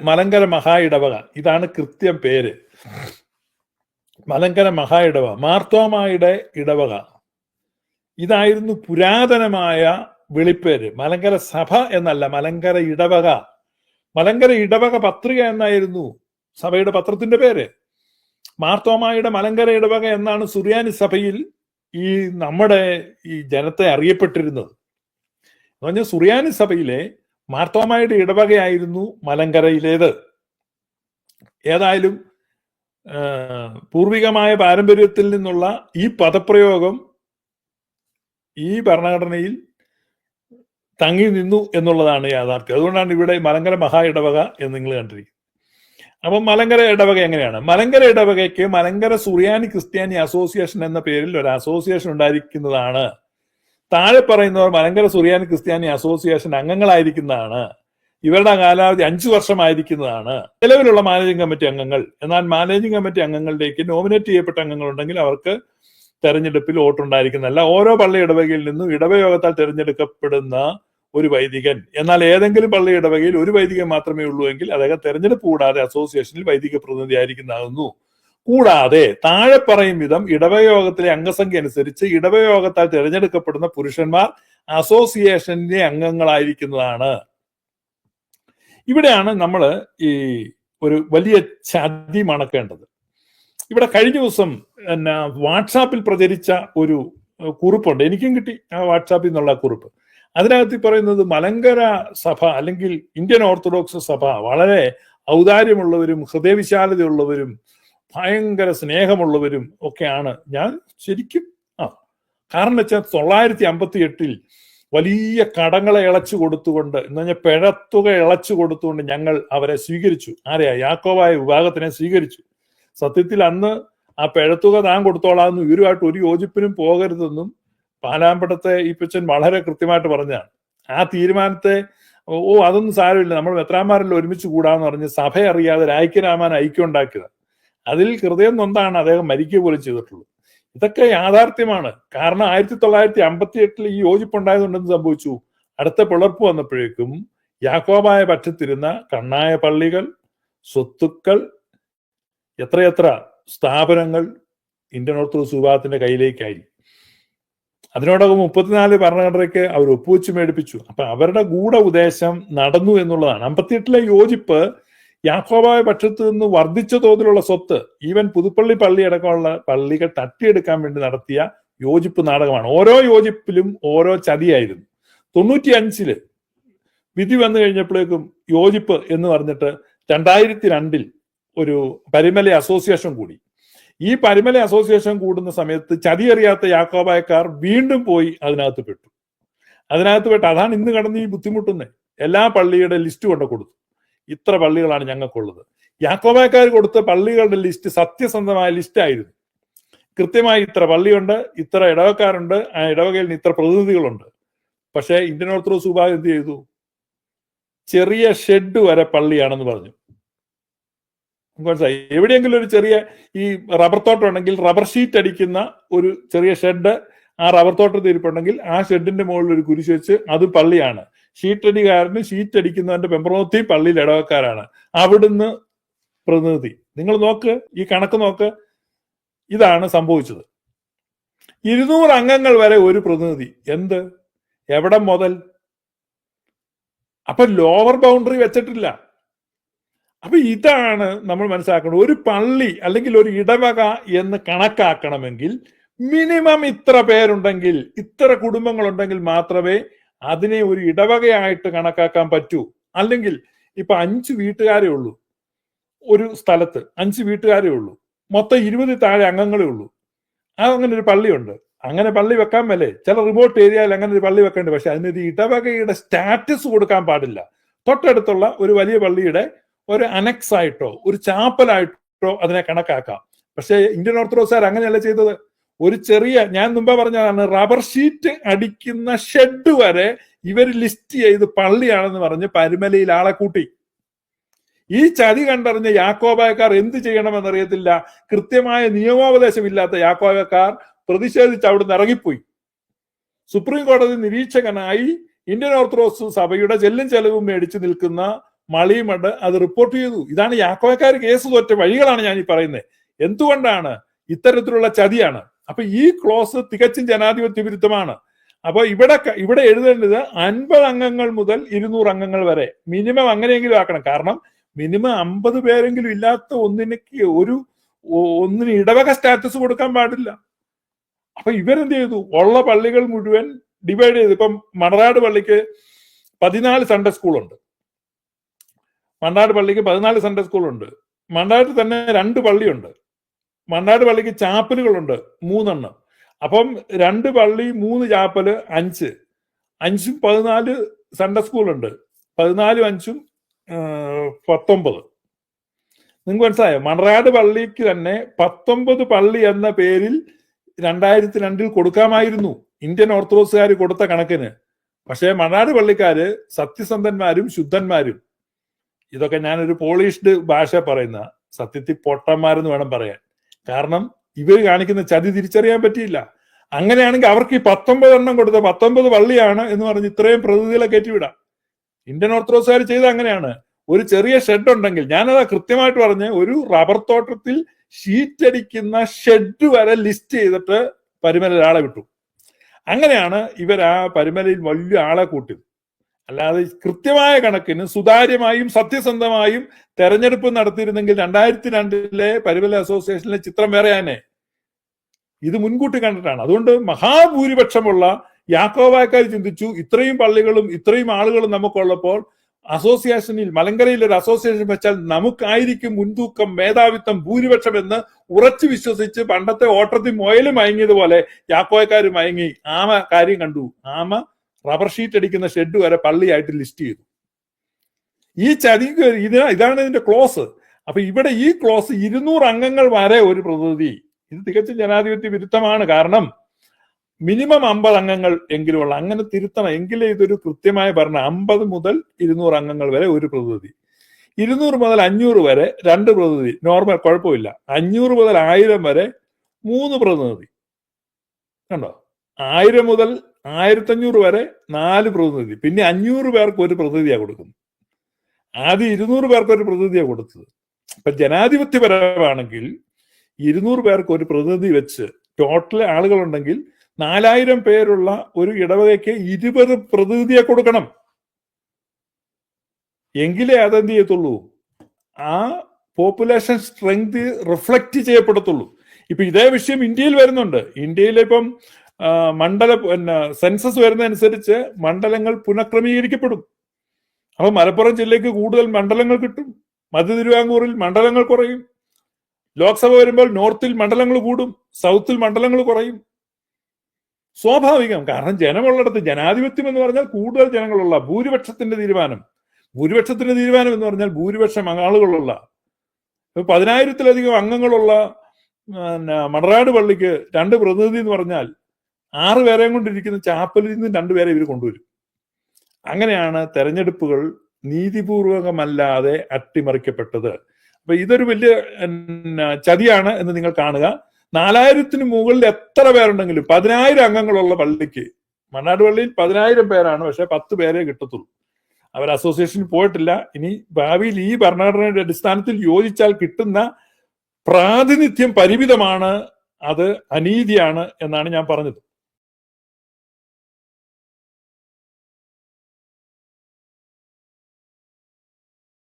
മലങ്കര മഹായിടവക. ഇതാണ് കൃത്യം പേര്. മലങ്കര മഹാ ഇടവക മാർത്തോമായുടെ ഇടവക. ഇതായിരുന്നു പുരാതനമായ വിളിപ്പേര്. മലങ്കര സഭ എന്നല്ല മലങ്കര ഇടവക. മലങ്കര ഇടവക പത്രിക എന്നായിരുന്നു സഭയുടെ പത്രത്തിന്റെ പേര്. മാർത്തോമായുടെ മലങ്കര ഇടവക എന്നാണ് സുറിയാനി സഭയിൽ ഈ നമ്മുടെ ഈ ജനത്തെ അറിയപ്പെട്ടിരുന്നത്. എന്ന് പറഞ്ഞാൽ സുറിയാനി സഭയിലെ മാർത്തോമായുടെ ഇടവകയായിരുന്നു മലങ്കരയിലേത്. ഏതായാലും പൂർവികമായ പാരമ്പര്യത്തിൽ നിന്നുള്ള ഈ പദപ്രയോഗം ഈ ഭരണഘടനയിൽ തങ്ങി നിന്നു എന്നുള്ളതാണ് യാഥാർത്ഥ്യം. അതുകൊണ്ടാണ് ഇവിടെ മലങ്കര മഹാ ഇടവക എന്ന് നിങ്ങൾ കണ്ടിരിക്കുന്നത്. അപ്പം മലങ്കര ഇടവക എങ്ങനെയാണ്? മലങ്കര ഇടവകയ്ക്ക് മലങ്കര സുറിയാനി ക്രിസ്ത്യാനി അസോസിയേഷൻ എന്ന പേരിൽ ഒരു അസോസിയേഷൻ ഉണ്ടായിരിക്കുന്നതാണ്. താഴെ പറയുന്നവർ മലങ്കര സുറിയാനി ക്രിസ്ത്യാനി അസോസിയേഷൻ അംഗങ്ങളായിരിക്കുന്നതാണ്. ഇവരുടെ കാലാവധി അഞ്ചു വർഷമായിരിക്കുന്നതാണ്. നിലവിലുള്ള മാനേജിംഗ് കമ്മിറ്റി അംഗങ്ങൾ. എന്നാൽ മാനേജിംഗ് കമ്മിറ്റി അംഗങ്ങളിലേക്ക് നോമിനേറ്റ് ചെയ്യപ്പെട്ട അംഗങ്ങൾ ഉണ്ടെങ്കിൽ അവർക്ക് തെരഞ്ഞെടുപ്പിൽ വോട്ടുണ്ടായിരിക്കുന്നതല്ല. ഓരോ പള്ളി ഇടവകയിൽ നിന്നും ഇടവയോഗത്താൽ തിരഞ്ഞെടുക്കപ്പെടുന്ന ഒരു വൈദികൻ. എന്നാൽ ഏതെങ്കിലും പള്ളി ഇടവകയിൽ ഒരു വൈദികൻ മാത്രമേ ഉള്ളൂ എങ്കിൽ അദ്ദേഹം തെരഞ്ഞെടുപ്പ് കൂടാതെ അസോസിയേഷനിൽ വൈദിക പ്രതിനിധി ആയിരിക്കുന്നതാകുന്നു കൂടാതെ താഴെ പറയും വിധം ഇടവയോഗത്തിലെ അംഗസംഖ്യ അനുസരിച്ച് ഇടവയോഗത്താൽ തിരഞ്ഞെടുക്കപ്പെടുന്ന പുരുഷന്മാർ അസോസിയേഷന്റെ അംഗങ്ങളായിരിക്കുന്നതാണ്. ഇവിടെയാണ് നമ്മൾ ഈ ഒരു വലിയ ചതി മണക്കേണ്ടത്. ഇവിടെ കഴിഞ്ഞ ദിവസം എന്നാ വാട്സാപ്പിൽ പ്രചരിച്ച ഒരു കുറിപ്പുണ്ട്. എനിക്കും കിട്ടി ആ വാട്സാപ്പിൽ നിന്നുള്ള കുറിപ്പ്. അതിനകത്ത് പറയുന്നത് മലങ്കര സഭ അല്ലെങ്കിൽ ഇന്ത്യൻ ഓർത്തഡോക്സ് സഭ വളരെ ഔദാര്യമുള്ളവരും ഹൃദയവിശാലതയുള്ളവരും ഭയങ്കര സ്നേഹമുള്ളവരും ഒക്കെയാണ്. ഞാൻ ശരിക്കും ആ കാരണം വെച്ചാൽ തൊള്ളായിരത്തി അമ്പത്തി എട്ടിൽ വലിയ കടങ്ങളെ ഇളച്ചു കൊടുത്തുകൊണ്ട് എന്ന് പറഞ്ഞാൽ പിഴത്തുക ഇളച്ചു കൊടുത്തുകൊണ്ട് ഞങ്ങൾ അവരെ സ്വീകരിച്ചു. ആരെയാ? യാക്കോവായ വിഭാഗത്തിനെ സ്വീകരിച്ചു. സത്യത്തിൽ അന്ന് ആ പിഴത്തുക താൻ കൊടുത്തോളാമെന്നും ഇവരുമായിട്ട് ഒരു യോജിപ്പിനും പോകരുതെന്നും പാലാമ്പടത്തെ ഈ പിച്ചൻ വളരെ കൃത്യമായിട്ട് പറഞ്ഞതാണ്. ആ തീരുമാനത്തെ ഓ അതൊന്നും സാരമില്ല. നമ്മൾ മെത്രാന്മാരെല്ലാം ഒരുമിച്ച് കൂടാന്ന് പറഞ്ഞ് സഭ അറിയാതെ രായ്ക്കരാമാൻ ഐക്യം ഉണ്ടാക്കിയത് അതിൽ ഹൃദയം നൊന്താണ് അദ്ദേഹം മരിക്കുക പോലും ചെയ്തിട്ടുള്ളത്. ഇതൊക്കെ യാഥാർത്ഥ്യമാണ്. കാരണം ആയിരത്തി തൊള്ളായിരത്തി അമ്പത്തി എട്ടിൽ ഈ യോജിപ്പുണ്ടായതുകൊണ്ടെന്ന് സംഭവിച്ചു? അടുത്ത പിളർപ്പ് വന്നപ്പോഴേക്കും യാക്കോബായ പറ്റത്തിരുന്ന കണ്ണായ പള്ളികൾ സ്വത്തുക്കൾ എത്രയെത്ര സ്ഥാപനങ്ങൾ ഇന്ത്യൻ ഓർത്തഡോക്സ് വിഭാഗത്തിന്റെ കയ്യിലേക്കായി. അതിനോടകം മുപ്പത്തിനാല് ഭരണഘടനയ്ക്ക് അവർ ഒപ്പുവെച്ച് മേടിപ്പിച്ചു. അപ്പൊ അവരുടെ ഗൂഢ ഉദ്ദേശം നടന്നു എന്നുള്ളതാണ്. അമ്പത്തിയെട്ടിലെ യോജിപ്പ് യാക്കോബായ പക്ഷത്ത് നിന്ന് വർദ്ധിച്ച തോതിലുള്ള സ്വത്ത് ഈവൻ പുതുപ്പള്ളി പള്ളി അടക്കമുള്ള പള്ളികൾ തട്ടിയെടുക്കാൻ വേണ്ടി നടത്തിയ യോജിപ്പ് നാടകമാണ്. ഓരോ യോജിപ്പിലും ഓരോ ചതിയായിരുന്നു. തൊണ്ണൂറ്റി അഞ്ചിൽ വിധി വന്നു കഴിഞ്ഞപ്പോഴേക്കും യോജിപ്പ് എന്ന് പറഞ്ഞിട്ട് രണ്ടായിരത്തി രണ്ടിൽ ഒരു പരിമല അസോസിയേഷൻ കൂടി. ഈ പരിമല അസോസിയേഷൻ കൂടുന്ന സമയത്ത് ചതിയറിയാത്ത യാക്കോബായക്കാർ വീണ്ടും പോയി അതിനകത്ത് പെട്ടു. അതിനകത്ത് പെട്ട് അതാണ് ഇന്ന് കടന്ന് ഈ ബുദ്ധിമുട്ടുന്നത് എല്ലാ പള്ളിയുടെ ലിസ്റ്റ് കൊണ്ട് കൊടുത്തു. ഇത്ര പള്ളികളാണ് ഞങ്ങൾക്കുള്ളത്. യാക്കോബായക്കാർ കൊടുത്ത പള്ളികളുടെ ലിസ്റ്റ് സത്യസന്ധമായ ലിസ്റ്റ് ആയിരുന്നു. കൃത്യമായി ഇത്ര പള്ളിയുണ്ട് ഇത്ര ഇടവക്കാരുണ്ട് ആ ഇടവകയിൽ നിന്ന് ഇത്ര പ്രതിനിധികളുണ്ട്. പക്ഷേ ഇന്ത്യൻ ഓർത്തഡോക്സ് വിഭാഗം എന്ത് ചെയ്തു? ചെറിയ ഷെഡ് വരെ പള്ളിയാണെന്ന് പറഞ്ഞു. മനസ്സിലായി? എവിടെയെങ്കിലും ഒരു ചെറിയ ഈ റബ്ബർ തോട്ടം ഉണ്ടെങ്കിൽ റബ്ബർ ഷീറ്റ് അടിക്കുന്ന ഒരു ചെറിയ ഷെഡ് ആ റബ്ബർ തോട്ടത്തിൽ ഇരിപ്പുണ്ടെങ്കിൽ ആ ഷെഡിന്റെ മുകളിൽ ഒരു കുരിശ് വെച്ച് അത് പള്ളിയാണ്. ഷീറ്റ് ഷീറ്റടിക്കുന്നവന്റെ പെമ്പറോത്തി പള്ളിയിൽ ഇടവക്കാരാണ്. അവിടുന്ന് പ്രതിനിധി. നിങ്ങൾ നോക്ക് ഈ കണക്ക് നോക്ക്. ഇതാണ് സംഭവിച്ചത്. ഇരുന്നൂറ് അംഗങ്ങൾ വരെ ഒരു പ്രതിനിധി. എന്ത്? എവിടെ മുതൽ? അപ്പൊ ലോവർ ബൗണ്ടറി വെച്ചിട്ടില്ല. അപ്പൊ ഇതാണ് നമ്മൾ മനസ്സിലാക്കേണ്ടത്. ഒരു പള്ളി അല്ലെങ്കിൽ ഒരു ഇടവക എന്ന് കണക്കാക്കണമെങ്കിൽ മിനിമം ഇത്ര പേരുണ്ടെങ്കിൽ ഇത്ര കുടുംബങ്ങളുണ്ടെങ്കിൽ മാത്രമേ അതിനെ ഒരു ഇടവകയായിട്ട് കണക്കാക്കാൻ പറ്റൂ. അല്ലെങ്കിൽ ഇപ്പൊ അഞ്ച് വീട്ടുകാരേ ഉള്ളൂ. ഒരു സ്ഥലത്ത് അഞ്ച് വീട്ടുകാരേ ഉള്ളൂ. മൊത്തം ഇരുപത് താഴെ അംഗങ്ങളേ ഉള്ളൂ. ആ അങ്ങനെ ഒരു പള്ളിയുണ്ട്. അങ്ങനെ പള്ളി വെക്കാൻ മേലേ ചില റിമോട്ട് ഏരിയയിൽ അങ്ങനെ ഒരു പള്ളി വെക്കേണ്ടത് പക്ഷെ അതിനൊരു ഇടവകയുടെ സ്റ്റാറ്റസ് കൊടുക്കാൻ പാടില്ല. തൊട്ടടുത്തുള്ള ഒരു വലിയ പള്ളിയുടെ ഒരു അനക്സ് ആയിട്ടോ ഒരു ചാപ്പലായിട്ടോ അതിനെ കണക്കാക്കാം. പക്ഷേ ഇന്ത്യൻ ഓർത്തഡോക്സുകാർ അങ്ങനെയല്ല ചെയ്തത്? ഒരു ചെറിയ ഞാൻ മുമ്പേ പറഞ്ഞതാണ് റബ്ബർ ഷീറ്റ് അടിക്കുന്ന ഷെഡ് വരെ ഇവർ ലിസ്റ്റ് ചെയ്ത് പള്ളിയാണെന്ന് പറഞ്ഞ് പരുമലയിൽ ആളെ കൂട്ടി. ഈ ചതി കണ്ടറിഞ്ഞ യാക്കോബായക്കാർ എന്ത് ചെയ്യണമെന്നറിയത്തില്ല. കൃത്യമായ നിയമോപദേശമില്ലാത്ത യാക്കോബക്കാർ പ്രതിഷേധിച്ച് അവിടുന്ന് ഇറങ്ങിപ്പോയി. സുപ്രീം കോടതി നിരീക്ഷകനായി ഇന്ത്യൻ ഓർത്തഡോക്സ് സഭയുടെ ചെല്ലും ചെലവും മേടിച്ചു നിൽക്കുന്ന മളിമട് അത് റിപ്പോർട്ട് ചെയ്തു. ഇതാണ് യാക്കോക്കാർ കേസ് തോറ്റ വഴികളാണ് ഞാൻ ഈ പറയുന്നത് എന്തുകൊണ്ടാണ് ഇത്തരത്തിലുള്ള ചതിയാണ്? അപ്പൊ ഈ ക്ലോസ് തികച്ചും ജനാധിപത്യ വിരുദ്ധമാണ്. അപ്പൊ ഇവിടെ ഇവിടെ എഴുതേണ്ടത് അൻപത് അംഗങ്ങൾ മുതൽ ഇരുന്നൂറ് അംഗങ്ങൾ വരെ മിനിമം അങ്ങനെയെങ്കിലും ആക്കണം. കാരണം മിനിമം അമ്പത് പേരെങ്കിലും ഇല്ലാത്ത ഒന്നിനക്ക് ഒരു ഒന്നിന് ഇടവക സ്റ്റാറ്റസ് കൊടുക്കാൻ പാടില്ല. അപ്പൊ ഇവരെന്ത് ചെയ്തു? ഉള്ള പള്ളികൾ മുഴുവൻ ഡിവൈഡ് ചെയ്തു. ഇപ്പം മണറാട് പള്ളിക്ക് പതിനാല് സൺഡേ സ്കൂളുണ്ട് മണ്ണാട് പള്ളിക്ക് പതിനാല് സൺഡേ സ്കൂളുണ്ട് മണ്ണാട് തന്നെ രണ്ട് പള്ളിയുണ്ട്. മണ്ണാട് പള്ളിക്ക് ചാപ്പലുകളുണ്ട് മൂന്നെണ്ണം. അപ്പം രണ്ട് പള്ളി മൂന്ന് ചാപ്പൽ അഞ്ച്. അഞ്ചും പതിനാല് സൺഡേ സ്കൂളുണ്ട് പതിനാലും അഞ്ചും പത്തൊമ്പത്. നിങ്ങൾക്ക് മനസ്സിലായോ? മണറാട് പള്ളിക്ക് തന്നെ പത്തൊമ്പത് പള്ളി എന്ന പേരിൽ രണ്ടായിരത്തി രണ്ടിൽ കൊടുക്കാമായിരുന്നു ഇന്ത്യൻ ഓർത്തഡോക്സുകാർ കൊടുത്ത കണക്കിന്. പക്ഷേ മണാട് പള്ളിക്കാര് സത്യസന്ധന്മാരും ശുദ്ധന്മാരും. ഇതൊക്കെ ഞാനൊരു പോളിഷ്ഡ് ഭാഷ പറയുന്ന. സത്യത്തിൽ പൊട്ടന്മാരെന്ന് വേണം പറയാൻ. കാരണം ഇവർ കാണിക്കുന്ന ചതി തിരിച്ചറിയാൻ പറ്റിയില്ല. അങ്ങനെയാണെങ്കിൽ അവർക്ക് ഈ പത്തൊമ്പത് എണ്ണം കൊടുത്ത പത്തൊമ്പത് വള്ളിയാണ് എന്ന് പറഞ്ഞ് ഇത്രയും പ്രതിനിധികളെ കയറ്റിവിടാം. ഇന്ത്യൻ ഓർത്തഡോക്സുകാർ ചെയ്ത അങ്ങനെയാണ്. ഒരു ചെറിയ ഷെഡ് ഉണ്ടെങ്കിൽ ഞാനത് കൃത്യമായിട്ട് പറഞ്ഞ് ഒരു റബ്ബർ തോട്ടത്തിൽ ഷീറ്റ് അടിക്കുന്ന ഷെഡ് വരെ ലിസ്റ്റ് ചെയ്തിട്ട് പരിമല ഒരാളെ വിട്ടു. അങ്ങനെയാണ് ഇവർ ആ പരിമലയിൽ വലിയ ആളെ കൂട്ടിയത്. അല്ലാതെ കൃത്യമായ കണക്കിന് സുതാര്യമായും സത്യസന്ധമായും തെരഞ്ഞെടുപ്പ് നടത്തിയിരുന്നെങ്കിൽ രണ്ടായിരത്തി രണ്ടിലെ പരിവല അസോസിയേഷനിലെ ചിത്രം വേറെയാനെ ഇത് മുൻകൂട്ടി കണ്ടിട്ടാണ്. അതുകൊണ്ട് മഹാഭൂരിപക്ഷമുള്ള യാക്കോബായക്കാർ ചിന്തിച്ചു ഇത്രയും പള്ളികളും ഇത്രയും ആളുകളും നമുക്കുള്ളപ്പോൾ അസോസിയേഷനിൽ മലങ്കരയിൽ ഒരു അസോസിയേഷൻ വെച്ചാൽ നമുക്കായിരിക്കും മുൻതൂക്കം മേധാവിത്വം ഭൂരിപക്ഷം എന്ന് ഉറച്ചു വിശ്വസിച്ച് പണ്ടത്തെ ഓട്ടത്തിൽ മുയൽ മയങ്ങിയതുപോലെ യാക്കോയക്കാർ മയങ്ങി. ആമ കാര്യം കണ്ടു. ആമ റബ്ബർ ഷീറ്റ് അടിക്കുന്ന ഷെഡ് വരെ പള്ളിയായിട്ട് ലിസ്റ്റ് ചെയ്തു. ഈ ചതി ഇതിനാ ഇതാണ് ഇതിന്റെ ക്ലോസ്. അപ്പൊ ഇവിടെ ഈ ക്ലോസ് ഇരുന്നൂറ് അംഗങ്ങൾ വരെ ഒരു പ്രതിനിധി. ഇത് തികച്ചും ജനാധിപത്യ വിരുദ്ധമാണ്. കാരണം മിനിമം അമ്പത് അംഗങ്ങൾ എങ്കിലുമുള്ള അങ്ങനെ തിരുത്തണം. എങ്കിലേ ഇതൊരു കൃത്യമായ ഭരണം. അമ്പത് മുതൽ ഇരുന്നൂറ് അംഗങ്ങൾ വരെ ഒരു പ്രതിനിധി. ഇരുന്നൂറ് മുതൽ അഞ്ഞൂറ് വരെ രണ്ട് പ്രതിനിധി. നോർമൽ കുഴപ്പമില്ല. അഞ്ഞൂറ് മുതൽ ആയിരം വരെ മൂന്ന് പ്രതിനിധി. കണ്ടോ? ആയിരം മുതൽ ആയിരത്തഞ്ഞൂറ് വരെ നാല് പ്രതിനിധി. പിന്നെ അഞ്ഞൂറ് പേർക്ക് ഒരു പ്രതിനിധിയാണ് കൊടുക്കുന്നത്. ആദ്യം ഇരുന്നൂറ് പേർക്ക് ഒരു പ്രതിനിധിയാണ് കൊടുത്തത്. ഇപ്പൊ ജനാധിപത്യപരമാണെങ്കിൽ ഇരുന്നൂറ് പേർക്ക് ഒരു പ്രതിനിധി വെച്ച് ടോട്ടൽ ആളുകളുണ്ടെങ്കിൽ നാലായിരം പേരുള്ള ഒരു ഇടവകയ്ക്ക് ഇരുപത് പ്രതിനിധിയെ കൊടുക്കണം. എങ്കിലേ അതെന്ത് ചെയ്യത്തുള്ളൂ? ആ പോപ്പുലേഷൻ സ്ട്രെങ്ത് റിഫ്ലക്റ്റ് ചെയ്യപ്പെടത്തുള്ളൂ. ഇപ്പൊ ഇതേ വിഷയം ഇന്ത്യയിൽ വരുന്നുണ്ട്. ആ, മണ്ഡല പിന്നെ സെൻസസ് വരുന്നതനുസരിച്ച് മണ്ഡലങ്ങൾ പുനഃക്രമീകരിക്കപ്പെടും. അപ്പൊ മലപ്പുറം ജില്ലയ്ക്ക് കൂടുതൽ മണ്ഡലങ്ങൾ കിട്ടും. മധ്യ തിരുവാങ്കൂറിൽ മണ്ഡലങ്ങൾ കുറയും. ലോക്സഭ വരുമ്പോൾ നോർത്തിൽ മണ്ഡലങ്ങൾ കൂടും. സൗത്തിൽ മണ്ഡലങ്ങൾ കുറയും. സ്വാഭാവികം. കാരണം ജനമുള്ളിടത്ത് ജനാധിപത്യം എന്ന് പറഞ്ഞാൽ കൂടുതൽ ജനങ്ങളുള്ള ഭൂരിപക്ഷത്തിന്റെ തീരുമാനം. ഭൂരിപക്ഷത്തിന്റെ തീരുമാനം എന്ന് പറഞ്ഞാൽ ഭൂരിപക്ഷം ആളുകളുള്ള പതിനായിരത്തിലധികം അംഗങ്ങളുള്ള മണറാട് പള്ളിക്ക് രണ്ട് പ്രതിനിധി എന്ന് പറഞ്ഞാൽ ആറ് പേരെയും കൊണ്ടിരിക്കുന്ന ചാപ്പലിൽ നിന്ന് രണ്ടുപേരെ ഇവർ കൊണ്ടുവരും. അങ്ങനെയാണ് തെരഞ്ഞെടുപ്പുകൾ നീതിപൂർവകമല്ലാതെ അട്ടിമറിക്കപ്പെട്ടത്. അപ്പൊ ഇതൊരു വലിയ ചതിയാണ് എന്ന് നിങ്ങൾ കാണുക. നാലായിരത്തിന് മുകളിൽ എത്ര പേരുണ്ടെങ്കിലും പതിനായിരം അംഗങ്ങളുള്ള പള്ളിക്ക് മണ്ണാട് പള്ളിയിൽ പതിനായിരം പേരാണ് പക്ഷെ പത്ത് പേരെ കിട്ടത്തുള്ളൂ. അവർ അസോസിയേഷനിൽ പോയിട്ടില്ല. ഇനി ഭാവിയിൽ ഈ ഭരണഘടനയുടെ അടിസ്ഥാനത്തിൽ യോജിച്ചാൽ കിട്ടുന്ന പ്രാതിനിധ്യം പരിമിതമാണ് അത് അനീതിയാണ് എന്നാണ് ഞാൻ പറഞ്ഞത്.